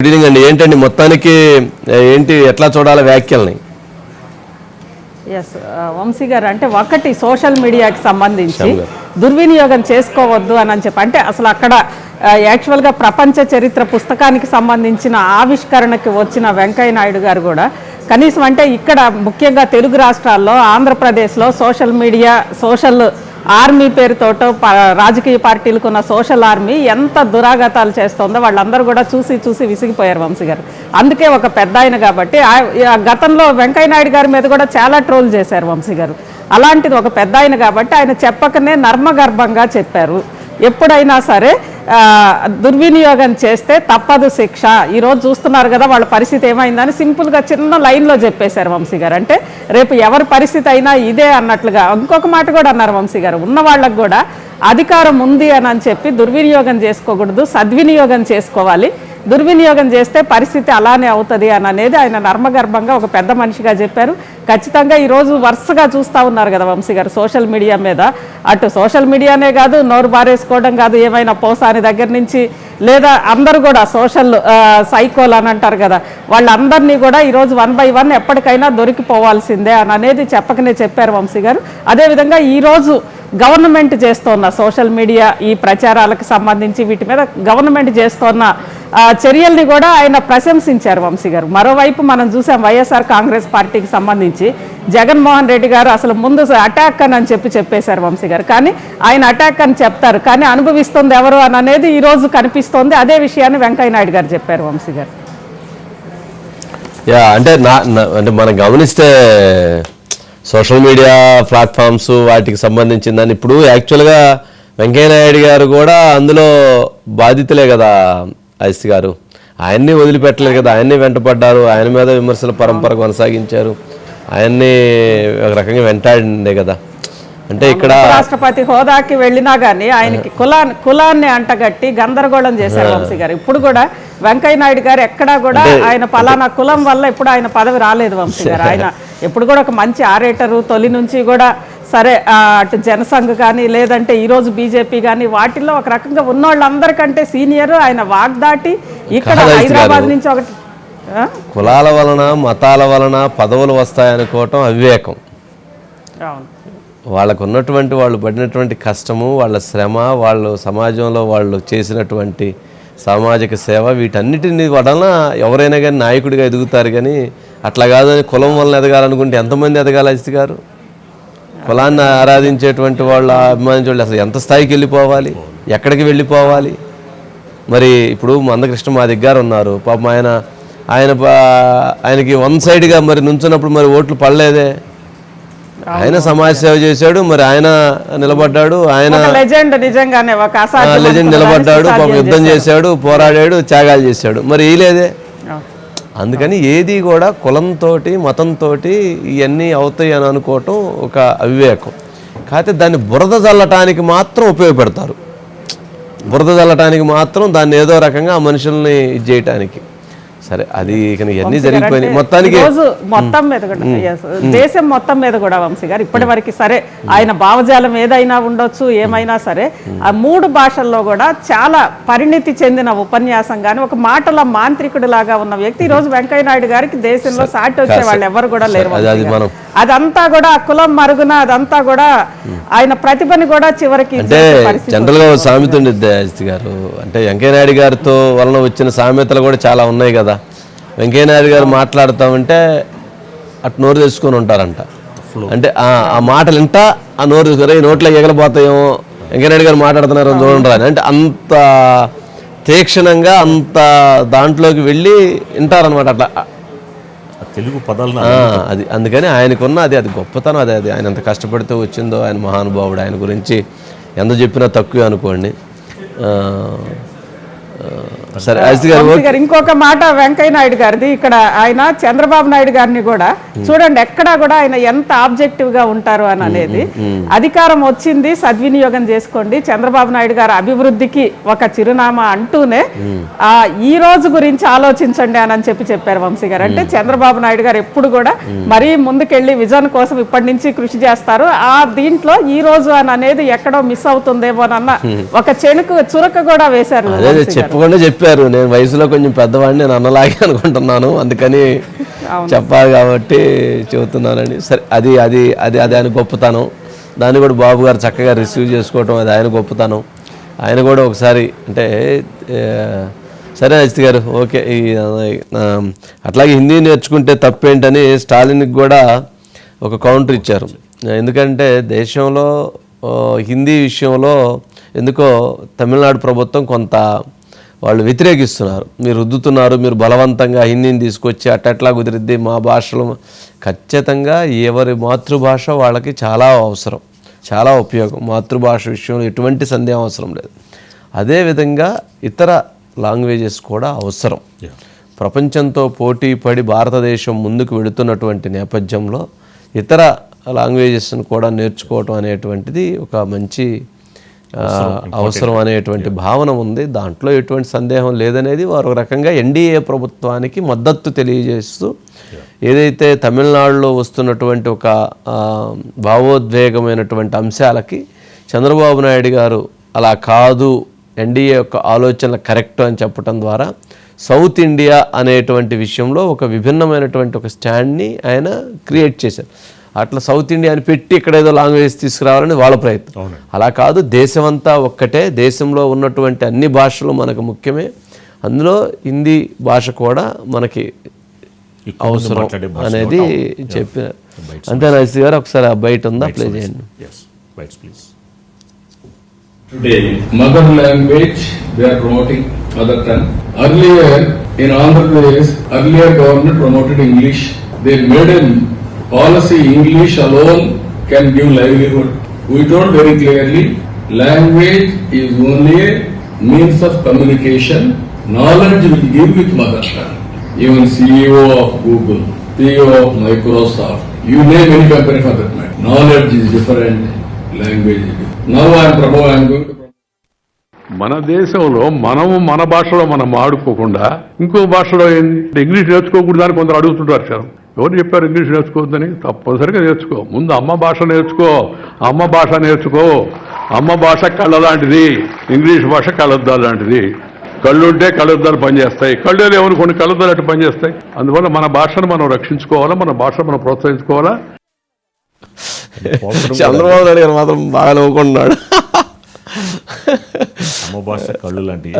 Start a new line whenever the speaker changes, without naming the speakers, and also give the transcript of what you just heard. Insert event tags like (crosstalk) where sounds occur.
Good evening అండి ఏంటండి మొత్తానికి ఏంటి ఎట్లా చూడాలి వ్యాఖ్యల్ని
ఎస్ వంశీ గారు అంటే ఒకటి సోషల్ మీడియాకి సంబంధించి. దుర్వినియోగం చేసుకోవద్దు అని అని చెప్పి అంటే అసలు అక్కడ యాక్చువల్గా ప్రపంచ చరిత్ర పుస్తకానికి సంబంధించిన ఆవిష్కరణకి వచ్చిన వెంకయ్య నాయుడు గారు కూడా కనీసం అంటే ఇక్కడ ముఖ్యంగా తెలుగు రాష్ట్రాల్లో ఆంధ్రప్రదేశ్లో సోషల్ మీడియా సోషల్ ఆర్మీ పేరుతోటో రాజకీయ పార్టీలకు ఉన్న సోషల్ ఆర్మీ ఎంత దురాఘాతాలు చేస్తుందో వాళ్ళందరూ కూడా చూసి చూసి విసిగిపోయారు వంశీ గారు. అందుకే ఒక పెద్ద ఆయన కాబట్టి ఆ- గతంలో వెంకయ్య నాయుడు గారి మీద కూడా చాలా ట్రోల్ చేశారు వంశీ గారు. అలాంటిది ఒక పెద్ద ఆయన కాబట్టి ఆయన చెప్పకనే నర్మగర్భంగా చెప్పారు. ఎప్పుడైనా సరే దుర్వినియోగం చేస్తే తప్పదు శిక్ష. ఈరోజు చూస్తున్నారు కదా వాళ్ళ పరిస్థితి ఏమైందని సింపుల్గా చిన్న లైన్లో చెప్పేశారు వంశీ గారు. అంటే రేపు ఎవరి పరిస్థితి అయినా ఇదే అన్నట్లుగా ఇంకొక మాట కూడా అన్నారు వంశీ గారు. ఉన్న వాళ్ళకు కూడా అధికారం ఉంది అని అని చెప్పి దుర్వినియోగం చేసుకోకూడదు సద్వినియోగం చేసుకోవాలి. దుర్వినియోగం చేస్తే పరిస్థితి అలానే అవుతుంది అని అనేది ఆయన నర్మగర్భంగా ఒక పెద్ద మనిషిగా చెప్పారు. ఖచ్చితంగా ఈరోజు వరుసగా చూస్తూ ఉన్నారు కదా వంశీ గారు సోషల్ మీడియా మీద. అటు సోషల్ మీడియానే కాదు నోరు బారేసుకోవడం కాదు ఏమైనా పోసాని దగ్గర నుంచి లేదా అందరూ కూడా సోషల్ సైకోల్ అని అంటారు కదా వాళ్ళందరినీ కూడా ఈరోజు వన్ బై వన్ ఎప్పటికైనా దొరికిపోవాల్సిందే అని అనేది చెప్పకనే చెప్పారు వంశీ గారు. అదేవిధంగా ఈరోజు గవర్నమెంట్ చేస్తోన్న సోషల్ మీడియా ఈ ప్రచారాలకు సంబంధించి వీటి మీద గవర్నమెంట్ చేస్తోన్న చర్యల్ని కూడా ఆయన ప్రశంసించారు వంశీ గారు. మరోవైపు మనం చూసాం వైఎస్ఆర్ కాంగ్రెస్ పార్టీకి సంబంధించి జగన్మోహన్ రెడ్డి గారు అసలు ముందు అటాక్ అని అని చెప్పి చెప్పేశారు వంశీ గారు. కానీ ఆయన అటాక్ అని చెప్తారు. కానీ అనుభవిస్తుంది ఎవరు అని అనేది ఈరోజు కనిపిస్తోంది. అదే విషయాన్ని వెంకయ్య నాయుడు గారు చెప్పారు వంశీ గారు.
యా అంటే నా- అంటే మనం గమనిస్తే సోషల్ మీడియా ప్లాట్ఫామ్స్ వాటికి సంబంధించిందని ఇప్పుడు యాక్చువల్గా వెంకయ్యనాయుడు గారు కూడా అందులో బాధితులే కదా ఐసి గారు. ఆయన్ని వదిలిపెట్టలేదు కదా ఆయన్ని వెంటపడ్డారు ఆయన మీద విమర్శల పరంపర కొనసాగించారు. ఆయన్ని ఒక రకంగా వెంటాడిండే కదా. అంటే ఇక్కడ
రాష్ట్రపతి హోదాకి వెళ్ళినా గానీ ఆయనకి కులాన్ని కులాన్ని అంటగట్టి గందరగోళం చేశారు వంశీ గారు. ఇప్పుడు కూడా వెంకయ్య నాయుడు గారు ఎక్కడా కూడా ఆయన పలానా కులం వల్ల ఇప్పుడు ఆయన పదవి రాలేదు వంశీ గారు. ఆయన ఎప్పుడు కూడా ఒక మంచి ఆరేటరు తొలి నుంచి కూడా సరే అటు జనసంఘ్ కానీ లేదంటే ఈరోజు బీజేపీ కానీ వాటిల్లో ఒక రకంగా ఉన్న వాళ్ళందరికంటే సీనియర్ ఆయన వాగ్దాటి ఇక్కడ హైదరాబాద్. నుంచి ఒకటి?
కులాల వలన మతాల వలన పదవులు వస్తాయనుకోవటం అవివేకం వాళ్ళకు ఉన్నటువంటి వాళ్ళు పడినటువంటి కష్టము వాళ్ళ శ్రమ వాళ్ళు సమాజంలో వాళ్ళు చేసినటువంటి సామాజిక సేవ వీటన్నిటిని వలన ఎవరైనా కానీ నాయకుడిగా ఎదుగుతారు కానీ అట్లా కాదని కులం వలన ఎదగాలనుకుంటే ఎంతమంది ఎదగాలి అజిత్ గారు? కులాన్ని ఆరాధించేటువంటి వాళ్ళు అభిమానించే వాళ్ళు అసలు ఎంత స్థాయికి వెళ్ళిపోవాలి ఎక్కడికి వెళ్ళిపోవాలి? మరి ఇప్పుడు మందకృష్ణ మా దగ్గర ఉన్నారు. పాపం ఆయన ఆయన ఆయనకి వన్ సైడ్గా మరి నుంచున్నప్పుడు మరి ఓట్లు పడలేదే. ఆయన సమాజ సేవ చేశాడు మరి ఆయన నిలబడ్డాడు ఆయన
ఒక లెజెండ్ నిజంగానే ఒక అసాధ్యం
లెజెండ్
అనుకున్న
నిలబడ్డాడు పాపం యుద్ధం చేశాడు. పోరాడాడు త్యాగాలు చేశాడు. మరి ఈ లేదే?
అవును.
అందుకని ఏది కూడా కులంతో మతంతో ఇవన్నీ అవుతాయి అని అనుకోవటం ఒక అవివేకం. కాకపోతే దాన్ని బురద చల్లటానికి మాత్రం ఉపయోగపెడతారు. బురద చల్లటానికి మాత్రం దాన్ని ఏదో రకంగా ఆ మనుషుల్ని ఇది చేయటానికి. సరే అది ఇక ఇవన్నీ జరిగిపోయినాయి. మొత్తానికి
మొత్తం మీద దేశం మొత్తం మీద కూడా వంశీ గారు ఇప్పటి వరకు సరే ఆయన భావజాలం ఏదైనా ఉండొచ్చు ఏమైనా సరే ఆ మూడు భాషల్లో కూడా చాలా పరిణితి చెందిన ఉపన్యాసం కానీ ఒక మాటల మాంత్రికుడు లాగా ఉన్న వ్యక్తి ఈ రోజు వెంకయ్య నాయుడు గారికి దేశంలో సాటి వచ్చే వాళ్ళు ఎవరు కూడా లేరు
అది-. మనం
అదంతా కూడా ఆ కులం మరుగున అదంతా కూడా ఆయన ప్రతిభని కూడా చివరికి
అంటే జనరల్గా ఒక సామెత ఉండిద్ది అజిత్ గారు. అంటే వెంకయ్యనాయుడు గారితో వలన వచ్చిన సామెతలు కూడా చాలా ఉన్నాయి కదా. వెంకయ్యనాయుడు గారు మాట్లాడుతూ ఉంటే అటు నోరు తెచ్చుకొని ఉంటారంట. అంటే ఆ ఆ మాటలు వింటా ఆ నోరు తెచ్చుకొని "ఈ నోట్లో ఎగలపోతాయేమో వెంకయ్యనాయుడు గారు మాట్లాడుతున్నారు చూడండి అంటే అంత తీక్షణంగా అంత దాంట్లోకి వెళ్ళి వింటారనమాట అట్లా.
తెలుగు పదాలను
అది అందుకని ఆయనకున్న అది అది గొప్పతనం అది అది ఆయన ఎంత కష్టపడితే వచ్చిందో ఆయన మహానుభావుడు ఆయన గురించి ఎంత చెప్పినా తక్కువే అనుకోండి. సరే గారు
ఇంకొక మాట వెంకయ్య నాయుడు గారిది. ఇక్కడ ఆయన చంద్రబాబు నాయుడు గారిని కూడా చూడండి ఎక్కడా కూడా ఆయన ఎంత ఆబ్జెక్టివ్గా ఉంటారు అని అనేది అధికారం వచ్చింది సద్వినియోగం చేసుకోండి. చంద్రబాబు నాయుడు గారు అభివృద్ధికి ఒక చిరునామా అంటూనే ఆ ఈ రోజు గురించి ఆలోచించండి అని చెప్పి చెప్పారు వంశీ గారు. అంటే చంద్రబాబు నాయుడు గారు ఎప్పుడు కూడా మరీ ముందుకెళ్ళి విజన్ కోసం ఇప్పటి నుంచి కృషి చేస్తారు. ఆ దీంట్లో ఈ రోజు అని అనేది ఎక్కడో మిస్ అవుతుందేమోనన్న ఒక చెణుకు చురక కూడా వేశారు
చెప్పకుండా చెప్పారు. నేను వయసులో కొంచెం పెద్దవాడిని నేను అన్నలాగే (laughs) అనుకుంటున్నాను. అందుకని చెప్పాలి కాబట్టి చెబుతున్నానండి. సరే అది అది అది అది ఆయన గొప్పతనం. దాన్ని కూడా బాబు గారు చక్కగా రిసీవ్ చేసుకోవటం అది ఆయన గొప్పతనం. ఆయన కూడా ఒకసారి అంటే సరే అజిత్ గారు ఓకే అట్లాగే హిందీ నేర్చుకుంటే తప్పేంటని స్టాలిన్కి కూడా ఒక కౌంటర్ ఇచ్చారు. ఎందుకంటే దేశంలో హిందీ విషయంలో ఎందుకో తమిళనాడు ప్రభుత్వం కొంత వాళ్ళు వ్యతిరేకిస్తున్నారు. మీరు రుద్దుతున్నారు మీరు బలవంతంగా హిందీని తీసుకొచ్చి అట్టట్లా కుదిరిద్ది మా భాషలో. ఖచ్చితంగా ఎవరి మాతృభాష వాళ్ళకి చాలా అవసరం చాలా ఉపయోగం. మాతృభాష విషయంలో ఎటువంటి సందేహం అవసరం లేదు. అదేవిధంగా ఇతర లాంగ్వేజెస్ కూడా అవసరం. ప్రపంచంతో పోటీ పడి భారతదేశం ముందుకు వెళుతున్నటువంటి నేపథ్యంలో ఇతర లాంగ్వేజెస్ను కూడా నేర్చుకోవటం అనేటువంటిది ఒక మంచి అవసరం. అనేటువంటి భావన ఉంది. దాంట్లో ఎటువంటి సందేహం లేదనేది వారు ఒక రకంగా ఎన్డీఏ ప్రభుత్వానికి మద్దతు తెలియజేస్తూ ఏదైతే తమిళనాడులో వస్తున్నటువంటి ఒక భావోద్వేగమైనటువంటి అంశాలకి చంద్రబాబు నాయుడు గారు అలా కాదు ఎన్డీఏ యొక్క ఆలోచనలు కరెక్ట్ అని చెప్పటం ద్వారా సౌత్ ఇండియా అనేటువంటి విషయంలో ఒక విభిన్నమైనటువంటి ఒక స్టాండ్ని ఆయన క్రియేట్ చేశారు. అట్లా సౌత్ ఇండియా అని పెట్టి ఇక్కడ ఏదో లాంగ్వేజ్ తీసుకురావాలని వాళ్ళ ప్రయత్నం. అలా కాదు దేశమంతా ఒక్కటే దేశంలో ఉన్నటువంటి అన్ని భాషలు మనకు ముఖ్యమే. అందులో హిందీ భాష కూడా మనకి అవసరం అనేది చెప్పినారు అంతే నరసి గారు? ఒకసారి ఆ బయట ఉందా? ప్లే చేయండి.
Today, mother language, they are promoting mother tongue. Earlier, in Andhra Pradesh, earlier government promoted English. They made a policy English alone can give livelihood. We told very clearly, language is only a means of communication. Knowledge will give with mother tongue. Even CEO of Google, CEO of Microsoft, you name any company for that matter. Knowledge is different, language is different. Now I am promoting, I am going to promote.
మన దేశంలో మనము మన భాషలో మనం ఆడుకోకుండా ఇంకో భాషలో ఏంటి English నేర్చుకోకూడదని కొందరు అడుగుతుంటారు సార్ ఎవరు చెప్పారు ఇంగ్లీష్ నేర్చుకోవద్దని? తప్పనిసరిగా నేర్చుకో. ముందు అమ్మ భాష నేర్చుకో. అమ్మ భాష నేర్చుకో. అమ్మ భాష కళ్ళలాంటిది. ఇంగ్లీష్ భాష కళ్ళద్దాలు లాంటిది కళ్ళుంటే కళ్ళద్దాలు పనిచేస్తాయి. కళ్ళు లేవని కొన్ని కళ్ళద్దాలు అటు పనిచేస్తాయి. అందువల్ల మన భాషను మనం రక్షించుకోవాలా? మన భాషను మనం ప్రోత్సహించుకోవాలా? (laughs)
చంద్రబాబు నాయుడు గారు మాత్రం బాగా నవ్వుకుంటున్నాడు
అమ్మ భాష కళ్ళు లాంటి